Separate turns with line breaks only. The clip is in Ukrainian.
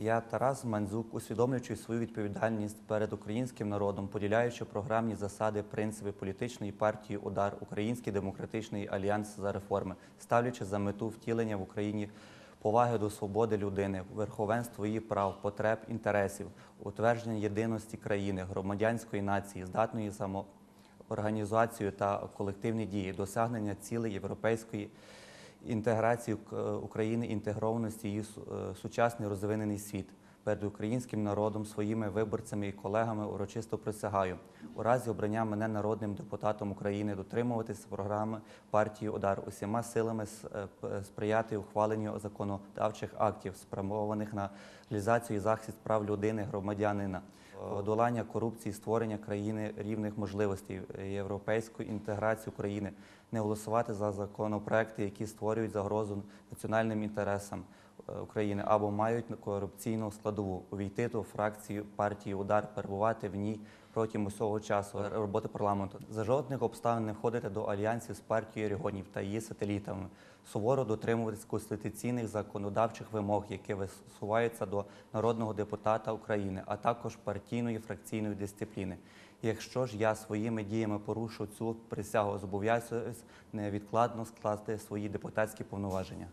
Я Тарас Мандзук, усвідомлюючи свою відповідальність перед українським народом, поділяючи програмні засади, принципи політичної партії Удар, Український демократичний альянс за реформи, ставлячи за мету втілення в Україні поваги до свободи людини, верховенство її прав, потреб, інтересів, утвердження єдиності країни, громадянської нації, здатної самоорганізацію та колективні дії, досягнення цілей європейської інтеграції е, України, інтегрованості її е, сучасний розвинений світ. Перед українським народом, своїми виборцями і колегами урочисто присягаю. У разі обрання мене народним депутатом України дотримуватися програми партії Удар усіма силами с- е, сприяти ухваленню законодавчих актів, спрямованих на реалізацію і захист прав людини, громадянина, подолання корупції, створення країни рівних можливостей, е, європейську інтеграцію країни, не голосувати за законопроекти, які створюють загрозу національним інтересам. е, України або мають корупційну складову, увійти до фракції партії Удар, перебувати в ній протягом усього часу роботи парламенту. За жодних обставин не входити до альянсів з партією регіонів та її сателітами, суворо дотримуватись конституційних законодавчих вимог, які висуваються до народного депутата України, а також партійної фракційної дисципліни. Якщо ж я своїми діями порушу цю присягу, зобов'язуюсь невідкладно скласти свої депутатські повноваження.